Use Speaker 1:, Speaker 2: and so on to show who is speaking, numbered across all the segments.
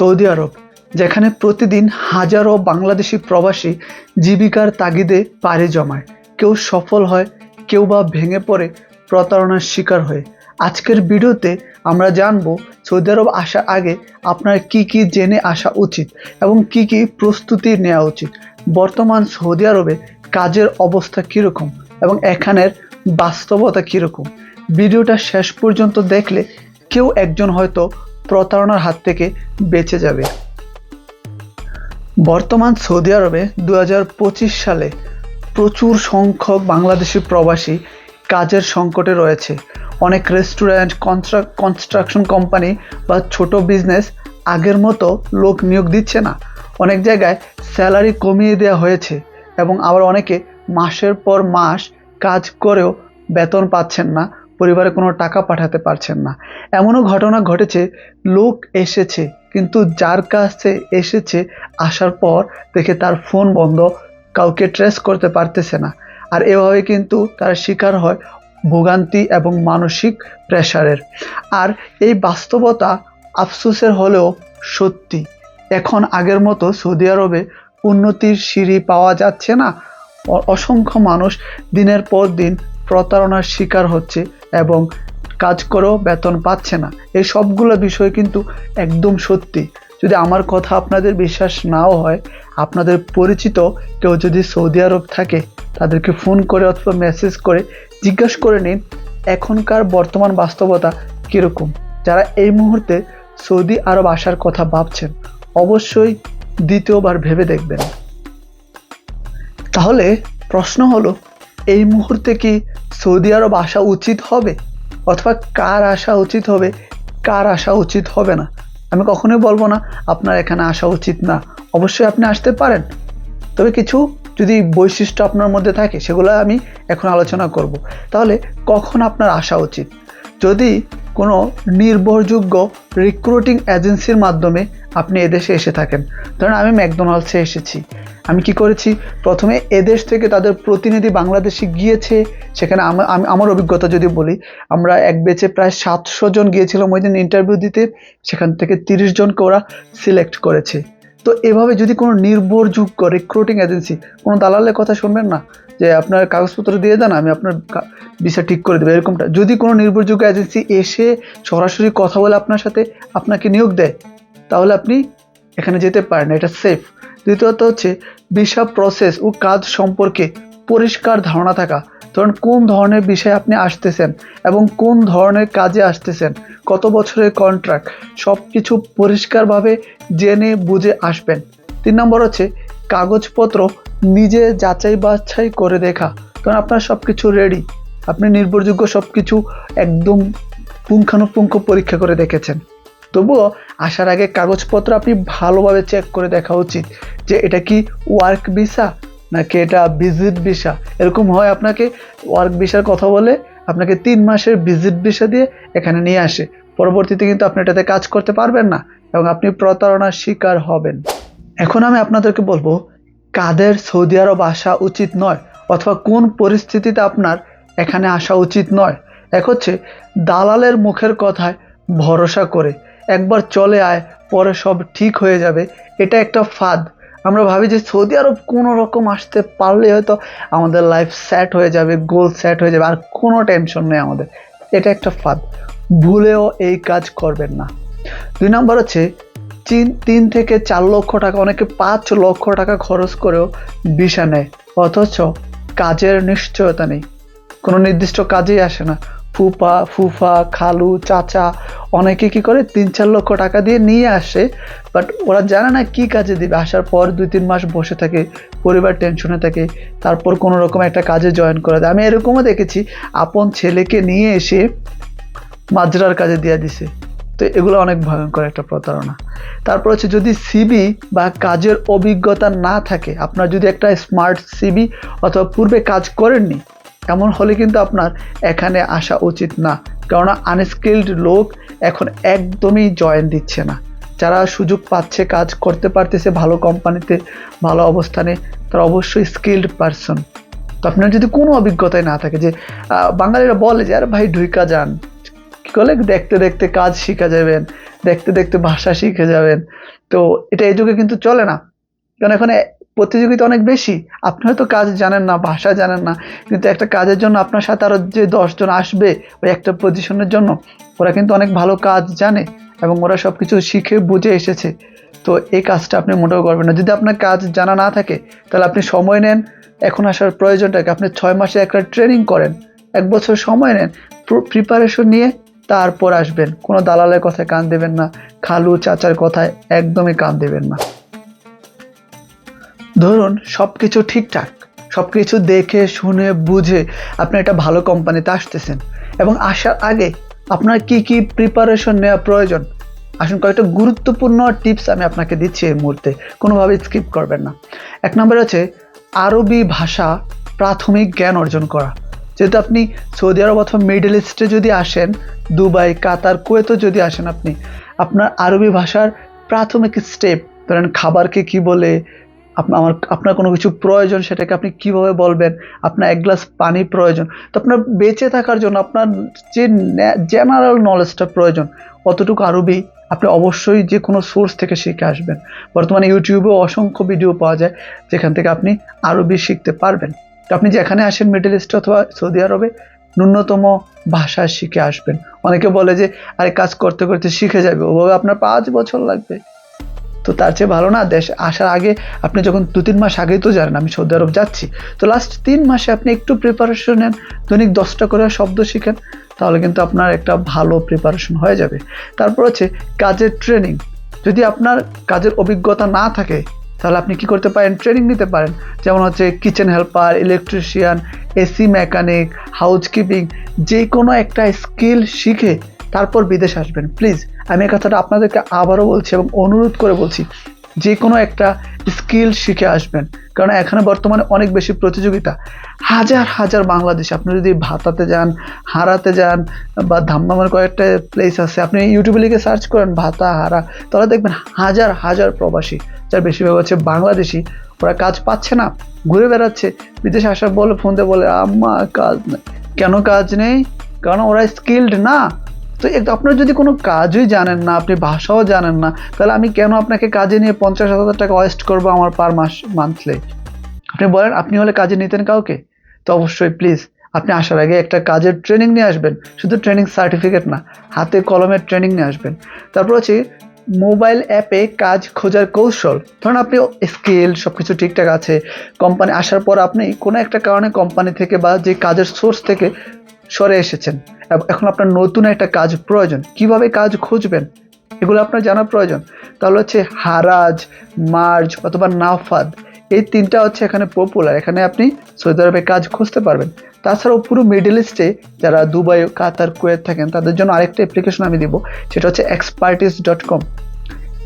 Speaker 1: Saudi আরব, যেখানে প্রতিদিন হাজারো বাংলাদেশি প্রবাসী জীবিকার তাগিদে পাড়ি জমায়। কেউ সফল হয়, কেউ বা ভেঙে পড়ে প্রতারণার শিকার হয়ে। আজকের ভিডিওতে আমরা জানব সৌদি আরব আসার আগে আপনার কি কি জেনে আসা উচিত এবং কি কি প্রস্তুতি নেওয়া উচিত। বর্তমান সৌদি আরবে কাজের অবস্থা কীরকম এবং এখানের বাস্তবতা কীরকম? ভিডিওটা শেষ পর্যন্ত দেখলে কেউ একজন হয়তো প্রতারণার হাত থেকে বেঁচে যাবে। বর্তমান সৌদি আরবে দু হাজার পঁচিশ সালে প্রচুর সংখ্যক বাংলাদেশি প্রবাসী কাজের সংকটে রয়েছে। অনেক রেস্টুরেন্ট কনস্ট্রাকশন কোম্পানি বা ছোট বিজনেস আগের মতো লোক নিয়োগ দিচ্ছে না। অনেক জায়গায় স্যালারি কমিয়ে দেওয়া হয়েছে এবং আবার অনেকে মাসের পর মাস কাজ করেও বেতন পাচ্ছেন না। পরিবারে কোনো টাকা পাঠাতে পারছেন না। এমনও ঘটনা ঘটেছে, লোক এসেছে, কিন্তু যার কাছে এসেছে আসার পর দেখে তার ফোন বন্ধ, কাউকে ট্রেস করতে পারতেছে না। আর এভাবে কিন্তু তার শিকার হয় ভোগান্তি এবং মানসিক প্রেশারের আর এই বাস্তবতা আফসোসের হলেও সত্যি। এখন আগের মতো সৌদি আরবে উন্নতির সিঁড়ি পাওয়া যাচ্ছে না। অসংখ্য মানুষ দিনের পর দিন প্রতারণার শিকার হচ্ছে এবং কাজ করেও বেতন পাচ্ছে না। এই সবগুলো বিষয় কিন্তু একদম সত্যি। যদি আমার কথা আপনাদের বিশ্বাস নাও হয়, আপনাদের পরিচিত কেউ যদি সৌদি আরব থাকে, তাদেরকে ফোন করে অথবা মেসেজ করে জিজ্ঞাসা করে নিন, এখনকার বর্তমান বাস্তবতা কীরকম? যারা এই মুহূর্তে সৌদি আরব আসার কথা ভাবছেন, অবশ্যই দ্বিতীয়বার ভেবে দেখবেন। তাহলে প্রশ্ন হলো, এই মুহূর্তে কি সৌদি আরব আসা উচিত হবে অথবা কার আসা উচিত হবে, কার আসা উচিত হবে না? আমি কখনোই বলব না আপনার এখানে আসা উচিত না। অবশ্যই আপনি আসতে পারেন। তবে কিছু যদি বৈশিষ্ট্য আপনার মধ্যে থাকে, সেগুলো আমি এখন আলোচনা করব। তাহলে কখন আপনার আসা উচিত? যদি কোনো নির্ভরযোগ্য রিক্রুটিং এজেন্সির মাধ্যমে আপনি এদেশে এসে থাকেন। ধরেন আমি ম্যাকডোনাল্ডসে এসেছি। আমি কি করেছি? প্রথমে এদেশ থেকে তাদের প্রতিনিধি বাংলাদেশে গিয়েছে। সেখানে আমা- আমি আমার অভিজ্ঞতা যদি বলি, আমরা এক বেচে প্রায় সাতশো জন গিয়েছিলাম। ওই দিন ইন্টারভিউ দিতে। সেখান থেকে তিরিশ জনকে ওরা সিলেক্ট করেছে। তো এভাবে যদি কোনো নির্ভরযোগ্য রিক্রুটিং এজেন্সি কোনো দালালের কথা শুনবেন না, যে আপনার কাগজপত্র দিয়ে দেন, আমি আপনার ভিসা ঠিক করে দেবো, এরকমটা। যদি কোনো নির্ভরযোগ্য এজেন্সি এসে সরাসরি কথা বলে আপনার সাথে, আপনাকে নিয়োগ দেয়, তাহলে আপনি এখানে যেতে পারেন, এটা সেফ দ্বিতীয়ত হচ্ছে ভিসা প্রসেস ও কাজ সম্পর্কে পরিষ্কার ধারণা থাকা। ধরুন, কোন ধরনের বিষয়ে আপনি আসতেছেন এবং কোন ধরনের কাজে আসতেছেন? কত বছরের কন্ট্রাক্ট সব কিছু পরিষ্কারভাবে জেনে বুঝে আসবেন। তিন নম্বর হচ্ছে, কাগজপত্র নিজে যাচাই বাছাই করে দেখা। কারণ আপনার সব কিছু রেডি আপনি নির্ভরযোগ্য সব কিছু একদম পুঙ্খানুপুঙ্খ পরীক্ষা করে দেখেছেন। তবুও আসার আগে কাগজপত্র আপনি ভালোভাবে চেক করে দেখা উচিত যে এটা কি ওয়ার্ক ভিসা নাকি এটা ভিজিট ভিসা এরকম হয় আপনাকে ওয়ার্ক ভিসার কথা বলে আপনাকে তিন মাসের ভিজিট ভিসা দিয়ে এখানে নিয়ে আসে। পরবর্তীতে কিন্তু আপনি এটাতে কাজ করতে পারবেন না এবং আপনি প্রতারণার শিকার হবেন। এখন আমি আপনাদেরকে বলব, কাদের সৌদি আরব আসা উচিত নয় অথবা কোন পরিস্থিতিতে আপনার এখানে আসা উচিত নয়। এক হচ্ছে, দালালের মুখের কথায় ভরসা করে। একবার চলে আয়, পরে সব ঠিক হয়ে যাবে। এটা একটা ফাঁদ। আমরা ভাবি যে সৌদি আরব কোনো রকম আসতে পারলে হয়তো আমাদের লাইফ সেট হয়ে যাবে গোল সেট হয়ে যাবে, আর কোনো টেনশন নেই আমাদের। এটা একটা ফাঁদ। ভুলেও এই কাজ করবেন না। দুই নম্বর হচ্ছে, তিন তিন থেকে চার লক্ষ টাকা, অনেকে পাঁচ লক্ষ টাকা খরচ করেও ভিসা নেয়। অথচ কাজের নিশ্চয়তা নেই। কোনো নির্দিষ্ট কাজেই আসে না। ফুপা, ফুফা, খালু, চাচা, অনেকে কি করে তিন, চার লক্ষ টাকা দিয়ে নিয়ে আসে বাট ওরা জানে না কি কাজে দিবে। আসার পর দুই, তিন মাস বসে থাকে, পরিবার টেনশনে থাকে, তারপর কোনো রকম একটা কাজে জয়েন করে দেয়। আমি এরকমও দেখেছি, আপন ছেলেকে নিয়ে এসে মাজরার কাজে দিয়ে দিছে। তো এগুলো অনেক ভয়ঙ্কর একটা প্রতারণা। তারপর হচ্ছে যদি সিবি বা কাজের অভিজ্ঞতা না থাকে, আপনার যদি একটা স্মার্ট সিবি অথবা পূর্বে কাজ করেননি এমন হলে কিন্তু আপনার এখানে আসা উচিত না। কেননা আনস্কিল্ড লোক এখন একদমই জয়েন দিচ্ছে না। যারা সুযোগ পাচ্ছে, কাজ করতে পারতেছে ভালো কোম্পানিতে ভালো অবস্থানে, তারা অবশ্যই স্কিল্ড পারসন তো আপনার যদি কোনো অভিজ্ঞতাই না থাকে যে বাঙালিরা বলে যে, আরে ভাই, ঢুইকা যান। কী করলে দেখতে দেখতে কাজ শিখা যাবেন, দেখতে দেখতে ভাষা শিখে যাবেন। তো এটা এই যুগে কিন্তু চলে না। কারণ এখানে প্রতিযোগিতা অনেক বেশি। আপনি হয়তো কাজ জানেন না, ভাষা জানেন না। কিন্তু একটা কাজের জন্য আপনার সাথে আরও যে দশজন আসবে ওই একটা পজিশনের জন্য, ওরা কিন্তু অনেক ভালো কাজ জানে এবং ওরা সব কিছু শিখে, বুঝে এসেছে। তো এই কাজটা আপনি মোটেও করবেন না। যদি আপনার কাজ জানা না থাকে, তাহলে আপনি সময় নেন। এখন আসার প্রয়োজনটাকে আপনি ছয় মাসে একটা ট্রেনিং করেন। এক বছর সময় নেন প্রিপারেশন নিয়ে তারপর আসবেন। কোনো দালালের কথায় কান দেবেন না, খালু চাচার কথায় একদমই কান দেবেন না। ধরুন সব কিছু ঠিকঠাক সব কিছু দেখে, শুনে, বুঝে আপনি একটা ভালো কোম্পানিতে আসতেছেন এবং আসার আগে আপনার কি কি প্রিপারেশন নেওয়া প্রয়োজন? আসুন কয়েকটা গুরুত্বপূর্ণ টিপস আমি আপনাকে দিচ্ছি এই মুহূর্তে, কোনোভাবেই স্কিপ করবেন না। এক নম্বর হচ্ছে আরবি ভাষা প্রাথমিক জ্ঞান অর্জন করা। যেহেতু আপনি সৌদি আরব অথবা মিডল ইস্টে যদি আসেন, দুবাই, কাতার, কুয়েতও যদি আসেন আপনি, আপনার আরবি ভাষার প্রাথমিক স্টেপ ধরেন খাবারকে কি বলে আমার আপনার কোনো কিছু প্রয়োজন, সেটাকে আপনি কীভাবে বলবেন? আপনার এক গ্লাস পানি প্রয়োজন। তো আপনার বেঁচে থাকার জন্য আপনার যে জেনারেল নলেজটা প্রয়োজন, অতটুকু আরবি আপনি অবশ্যই যে কোনো সোর্স থেকে শিখে আসবেন। বর্তমানে ইউটিউবেও অসংখ্য ভিডিও পাওয়া যায়, যেখান থেকে আপনি আরবি শিখতে পারবেন। তো আপনি যেখানে আসেন মিডল ইস্ট অথবা সৌদি আরবে ন্যূনতম ভাষা শিখে আসবেন। অনেকে বলে যে, আরে কাজ করতে করতে শিখে যাবে। ওভাবে আপনার পাঁচ বছর লাগবে। তো তার চেয়ে ভালো না, দেশ আসার আগে আপনি যখন দু তিন মাস আগেই তো জানেন আমি সৌদি আরব যাচ্ছি। তো লাস্ট তিন মাসে আপনি একটু প্রিপারেশন নেন, দৈনিক দশটা করে শব্দ শিখেন, তাহলে কিন্তু আপনার একটা ভালো প্রিপারেশন হয়ে যাবে। তারপর হচ্ছে কাজের ট্রেনিং যদি আপনার কাজের অভিজ্ঞতা না থাকে, তাহলে আপনি কি করতে পারেন? ট্রেনিং নিতে পারেন। যেমন হচ্ছে kitchen helper electrician AC mechanic house keeping যে কোনো একটা স্কিল শিখে তারপর বিদেশ আসবেন। প্লিজ আমি এই কথাটা আপনাদেরকে আবারও বলছি এবং অনুরোধ করে বলছি, যে কোনো একটা স্কিল শিখে আসবেন। কারণ এখানে বর্তমানে অনেক বেশি প্রতিযোগিতা। হাজার হাজার বাংলাদেশ, আপনি যদি ভাতাতে যান, হারাতে যান, বা ধামধামের কয়েকটা প্লেস আছে, আপনি ইউটিউবে লিখে সার্চ করেন, ভাতা, হারা, তাহলে দেখবেন হাজার হাজার প্রবাসী, যার বেশিরভাগ হচ্ছে বাংলাদেশি, ওরা কাজ পাচ্ছে না, ঘুরে বেড়াচ্ছে, বিদেশে আসার বলে ফোন দিয়ে বলে, আম্মা, কাজ নেই। কেন কাজ নেই? কারণ ওরা স্কিল্ড না। তো আপনার যদি কোনো কাজই জানেন না, আপনি ভাষাও জানেন না, তাহলে আমি কেন আপনাকে কাজে নিয়ে পঞ্চাশ হাজার টাকা ওয়েস্ট করব আমার পার মাস মান্থলি আপনি বলেন, আপনি হলে কাজে নিতেন কাউকে? তো অবশ্যই প্লিজ আপনি আসার আগে একটা কাজের ট্রেনিং নিয়ে আসবেন। শুধু ট্রেনিং সার্টিফিকেট না, হাতে কলমের ট্রেনিং নিয়ে আসবেন। তারপর হচ্ছে মোবাইল অ্যাপে কাজ খোঁজার কৌশল। ধরুন আপনি স্কেল সব কিছু ঠিকঠাক আছে কোম্পানি আসার পর আপনি কোনো একটা কারণে কোম্পানি থেকে বা যে কাজের সোর্স থেকে সরে এসেছেন। এখন আপনার নতুন একটা কাজ প্রয়োজন। কীভাবে কাজ খুঁজবেন? এগুলো আপনার জানা প্রয়োজন। তাহলে হচ্ছে হারাজ, মার্জ অথবা নাফাদ, এই তিনটা হচ্ছে এখানে পপুলার এখানে আপনি সৌদি আরবে কাজ খুঁজতে পারবেন। তাছাড়াও পুরো মিডল ইস্টে যারা দুবাই, কাতার, কুয়েত থাকেন, তাদের জন্য আরেকটা অ্যাপ্লিকেশন আমি দিব। সেটা হচ্ছে এক্সপার্টিস ডট কম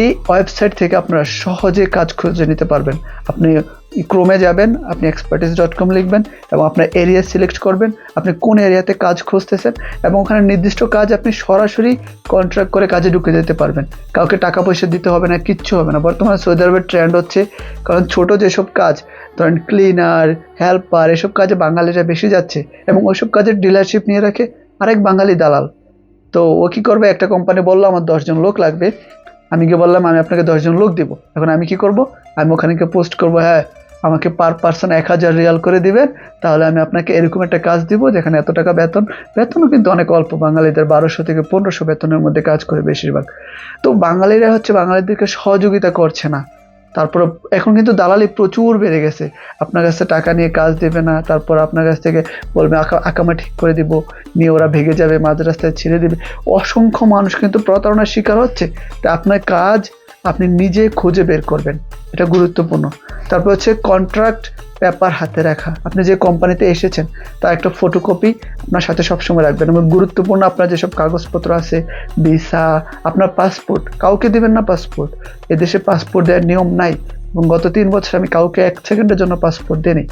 Speaker 1: এই ওয়েবসাইট থেকে আপনারা সহজে কাজ খুঁজে নিতে পারবেন। আপনি ক্রোমে যাবেন, আপনি এক্সপার্টিস ডট কম লিখবেন এবং আপনার এরিয়া সিলেক্ট করবেন, আপনি কোন এরিয়াতে কাজ খুঁজতেছেন এবং ওখানে নির্দিষ্ট কাজ আপনি সরাসরি কন্ট্রাক্ট করে কাজে ঢুকে যেতে পারবেন। কাউকে টাকা পয়সা দিতে হবে না, কিচ্ছু হবে না। বর্তমানে সৌদি আরবের ট্রেন্ড হচ্ছে, কারণ ছোট যেসব কাজ, ধরেন ক্লিনার হেল্পার এসব কাজে বাঙালিরা বেশি যাচ্ছে এবং ওইসব কাজের ডিলারশিপ নিয়ে রাখে আরেক বাঙালি দালাল। তো ও কী করবে? একটা কোম্পানি বলল, আমার দশজন লোক লাগবে আমি গিয়ে বললাম, আমি আপনাকে দশজন লোক দিব। এখন আমি কি করব? আমি ওখানে গিয়ে পোস্ট করব হ্যাঁ আমাকে পার পার্সন এক হাজার রিয়াল করে দিবেন। তাহলে আমি আপনাকে এরকম একটা কাজ দিব যেখানে এত টাকা বেতন। বেতনও কিন্তু অনেক অল্প। বাঙালিদের বারোশো থেকে পনেরোশো বেতনের মধ্যে কাজ করে বেশিরভাগ। তো বাঙালিরা হচ্ছে বাঙালিদেরকে সহযোগিতা করছে না। তারপর এখন কিন্তু দালালি প্রচুর বেড়ে গেছে। আপনার কাছে টাকা নিয়ে কাজ দেবে না, তারপর আপনার কাছ থেকে বলবে, আঁকা, আঁকামা ঠিক করে দিব। নিয়ে ওরা ভেঙে যাবে মাঝ রাস্তায় ছেড়ে দেবে। অসংখ্য মানুষ কিন্তু প্রতারণার শিকার হচ্ছে। তা আপনার কাজ আপনি নিজে খুঁজে বের করবেন। এটা গুরুত্বপূর্ণ। তারপর হচ্ছে কন্ট্রাক্ট পেপার হাতে রাখা। আপনি যে কোম্পানিতে এসেছেন, তার একটা ফটোকপি আপনার সাথে সবসময় রাখবেন এবং গুরুত্বপূর্ণ আপনার যেসব কাগজপত্র আছে ভিসা আপনার পাসপোর্ট কাউকে দেবেন না পাসপোর্ট এদেশে পাসপোর্ট দেওয়ার নিয়ম নাই এবং গত তিন বছর আমি কাউকে এক সেকেন্ডের জন্য পাসপোর্ট দিইনি।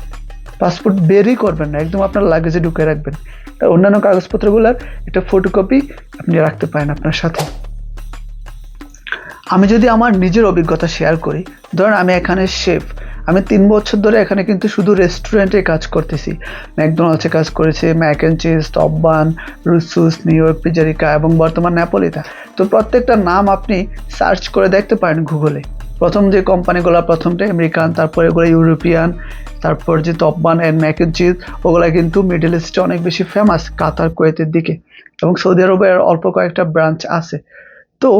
Speaker 1: পাসপোর্ট বেরই করবেন না, একদম আপনার লাগেজে ঢুকে রাখবেন। অন্যান্য কাগজপত্রগুলোর একটা ফটোকপি আপনি রাখতে পারেন আপনার সাথে। আমি যদি আমার নিজের অভিজ্ঞতা শেয়ার করি, ধরেন আমি এখানে শেফ আমি তিন বছর ধরে এখানে কিন্তু শুধু রেস্টুরেন্টে কাজ করতেছি। ম্যাকডোনাল্ডসে কাজ করেছি ম্যাক অ্যান্ড চিজ টপবান রুসুস নিউ ইয়র্ক পিজারিকা এবং বর্তমান ন্যাপোলিতা তো প্রত্যেকটা নাম আপনি সার্চ করে দেখতে পারেন গুগলে প্রথম যে কোম্পানিগুলো প্রথমটা আমেরিকান তারপর এগুলো ইউরোপিয়ান তারপর যে টপবান অ্যান্ড ম্যাক অ্যান্ড চিজ ওগুলো কিন্তু মিডল ইস্টে অনেক বেশি ফেমাস কাতার কোয়েতের দিকে। এবং সৌদি আরবের অল্প কয়েকটা ব্রাঞ্চ আছে। তো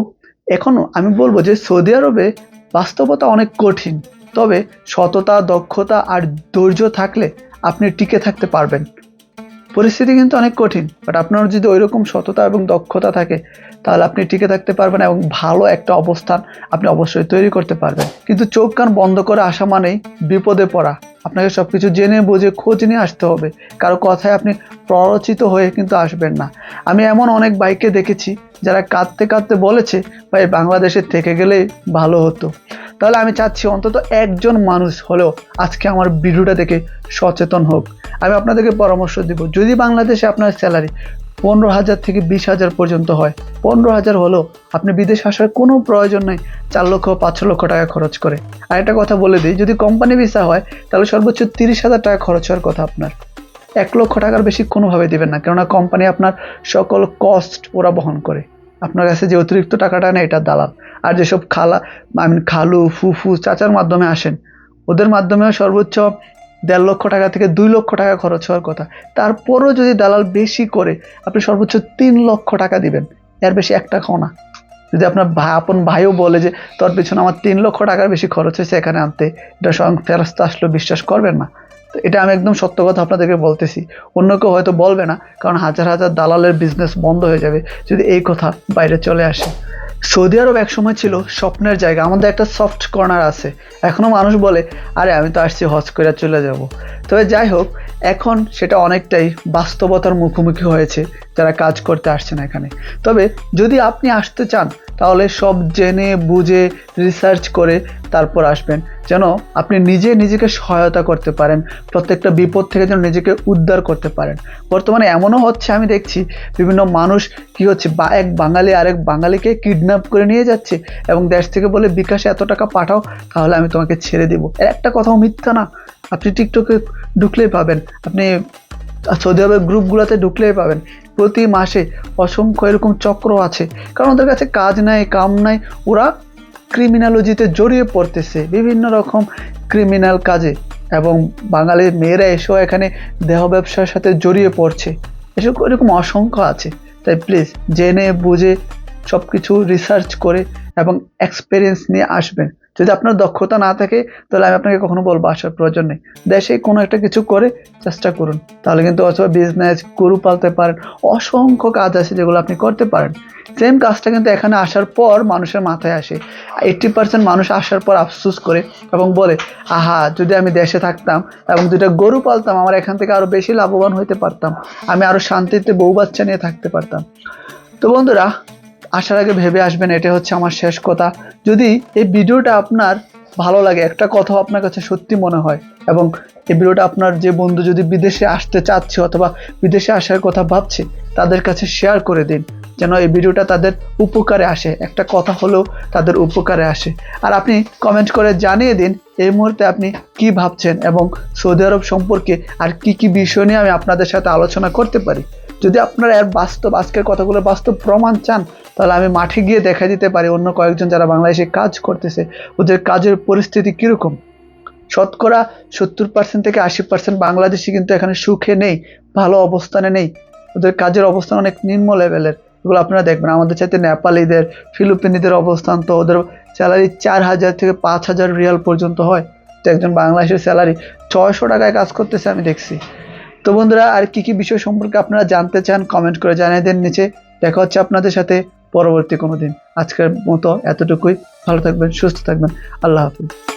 Speaker 1: এখনও আমি বলব যে সৌদি আরবে বাস্তবতা অনেক কঠিন তবে সততা দক্ষতা আর ধৈর্য থাকলে আপনি টিকে থাকতে পারবেন। পরিস্থিতি কিন্তু অনেক কঠিন বাট আপনার যদি ওইরকম সততা এবং দক্ষতা থাকে, তাহলে আপনি টিকে থাকতে পারবেন এবং ভালো একটা অবস্থান আপনি অবশ্যই তৈরি করতে পারবেন। কিন্তু চোখ কান বন্ধ করে আসা মানেই বিপদে পড়া। আপনাকে সব কিছু জেনে বুঝে খোঁজ নিয়ে আসতে হবে। কারও কথায় আপনি প্ররোচিত হয়ে কিন্তু আসবেন না। আমি এমন অনেক বাইকে দেখেছি, যারা কাঁদতে কাঁদতে বলেছে, ভাই, বাংলাদেশে থেকে গেলেই ভালো হতো। তাহলে আমি চাচ্ছি অন্তত একজন মানুষ হলেও আজকে আমার ভিডিওটা দেখে সচেতন হোক। আমি আপনাদেরকে পরামর্শ দিব, যদি বাংলাদেশে আপনার স্যালারি পনেরো হাজার থেকে বিশ হাজার পর্যন্ত হয়, পনেরো হাজার হলেও আপনি বিদেশ আসার কোনো প্রয়োজন নেই, চার লক্ষ, পাঁচ লক্ষ টাকা খরচ করে। আর একটা কথা বলে দিই, যদি কোম্পানি ভিসা হয়, তাহলে সর্বোচ্চ তিরিশ হাজার টাকা খরচ হওয়ার কথা আপনার। এক লক্ষ টাকার বেশি কোনোভাবে দিবেন না, কেননা কোম্পানি আপনার সকল কস্ট ওরা বহন করে। আপনার কাছে যে অতিরিক্ত টাকাটা নেই, এটা দালাল। আর যেসব খালা আই মিন খালু, ফুফু, চাচার মাধ্যমে আসেন, ওদের মাধ্যমেও সর্বোচ্চ দেড় লক্ষ টাকা থেকে দুই লক্ষ টাকা খরচ হওয়ার কথা। তারপরও যদি দালাল বেশি করে, আপনি সর্বোচ্চ তিন লক্ষ টাকা দিবেন। এর বেশি এক টাকাও না। যদি আপনার ভাই আপন ভাইও বলে যে, তোর পিছনে আমার তিন লক্ষ টাকার বেশি খরচ হয়েছে এখানে আনতে। এটা স্বয়ং ফেরস্ত আসলেও বিশ্বাস করবেন না। তো এটা আমি একদম সত্য কথা আপনাদেরকে বলতেছি। অন্য কেউ হয়তো বলবে না, কারণ হাজার হাজার দালালের বিজনেস বন্ধ হয়ে যাবে যদি এই কথা বাইরে চলে আসে। সৌদি আরব একসময় ছিল স্বপ্নের জায়গা, আমাদের একটা সফট কর্নার আছে। এখনও মানুষ বলে, আরে আমি তো আসছি হজ করে চলে যাব। তবে যাই হোক এখন সেটা অনেকটাই বাস্তবতার মুখোমুখি হয়েছে, যারা কাজ করতে আসছেন এখানে। তবে যদি আপনি আসতে চান, তাহলে সব জেনে বুঝে রিসার্চ করে তারপর আসবেন। যেন আপনি নিজে নিজেকে সহায়তা করতে পারেন, প্রত্যেকটা বিপদ থেকে যেন নিজেকে উদ্ধার করতে পারেন। বর্তমানে এমনও হচ্ছে, আমি দেখছি বিভিন্ন মানুষ কি হচ্ছে, বা এক বাঙালি আরেক বাঙালিকে কিডন্যাপ করে নিয়ে যাচ্ছে এবং দেশ থেকে বলে, বিকাশে এত টাকা পাঠাও, তাহলে আমি তোমাকে ছেড়ে দেবো। একটা কথাও মিথ্যা না। আপনি টিকটকে ঢুকলেই পাবেন। আপনি সৌদি আরবের গ্রুপগুলোতে ঢুকলেই পাবেন। প্রতি মাসে অসংখ্য এরকম চক্র আছে। কারণ ওদের কাছে কাজ নাই, কাম নাই, ওরা ক্রিমিনালজিতে জড়িয়ে পড়তেছে। বিভিন্ন রকম ক্রিমিনাল কাজে। এবং বাঙালির মেয়েরা এসেও এখানে দেহ ব্যবসার সাথে জড়িয়ে পড়ছে। এসব এরকম অসংখ্য আছে। তাই প্লিজ জেনে, বুঝে সব কিছু রিসার্চ করে এবং এক্সপিরিয়েন্স নিয়ে আসবেন। যদি আপনার দক্ষতা না থাকে, তাহলে আমি আপনাকে কখনো বলব আসার প্রয়োজন নেই। দেশে কোনো একটা কিছু করে চেষ্টা করুন। তাহলে কিন্তু অথবা বিজনেস গরু পালতে পারেন, অসংখ্য কাজ আছে যেগুলো আপনি করতে পারেন। সেম কাজটা কিন্তু এখানে আসার পর মানুষের মাথায় আসে। এইট্টি পার্সেন্ট মানুষ আসার পর আফসোস করে এবং বলে, আহা, যদি আমি দেশে থাকতাম এবং দুটা গরু পালতাম, আমার এখান থেকে আরও বেশি লাভবান হইতে পারতাম। আমি আরও শান্তিতে বউ বাচ্চা নিয়ে থাকতে পারতাম। তো বন্ধুরা আসার আগে ভেবে আসবেন এটা হচ্ছে আমার শেষ কথা। যদি এই ভিডিওটা আপনার ভালো লাগে, একটা কথাও আপনার কাছে সত্যি মনে হয়, এবং এই ভিডিওটা আপনার যে বন্ধু যদি বিদেশে আসতে চাচ্ছে অথবা বিদেশে আসার কথা ভাবছে, তাদের কাছে শেয়ার করে দিন, যেন এই ভিডিওটা তাদের উপকারে আসে। একটা কথা হলেও তাদের উপকারে আসে। আর আপনি কমেন্ট করে জানিয়ে দিন, এই মুহূর্তে আপনি কি ভাবছেন এবং সৌদি আরব সম্পর্কে আর কি কি বিষয় নিয়ে আমি আপনাদের সাথে আলোচনা করতে পারি। যদি আপনারা এর বাস্তব, আজকের কথাগুলো বাস্তব প্রমাণ চান তাহলে আমি মাঠে গিয়ে দেখা দিতে পারি অন্য কয়েকজন যারা বাংলাদেশে কাজ করতেছে, ওদের কাজের পরিস্থিতি কীরকম? শতকরা সত্তর পার্সেন্ট থেকে আশি পার্সেন্ট বাংলাদেশি কিন্তু এখানে সুখে নেই, ভালো অবস্থানে নেই, ওদের কাজের অবস্থান অনেক নিম্ন লেভেলের এগুলো আপনারা দেখবেন, আমাদের চাইতে নেপালিদের, ফিলিপিনিদের অবস্থান তো ওদের স্যালারি চার হাজার থেকে পাঁচ হাজার রিয়াল পর্যন্ত হয়। তো একজন বাংলাদেশের স্যালারি ছয়শো টাকায় কাজ করতেছে আমি দেখছি। তো বন্ধুরা, আর কি কি বিষয় সম্পর্কে আপনারা জানতে চান কমেন্ট করে জানিয়ে দেন নিচে। দেখা হচ্ছে আপনাদের সাথে। পরবর্তী কোনো দিন। আজকের মতো এতটুকুই। ভালো থাকবেন সুস্থ থাকবেন। আল্লাহ হাফিজ।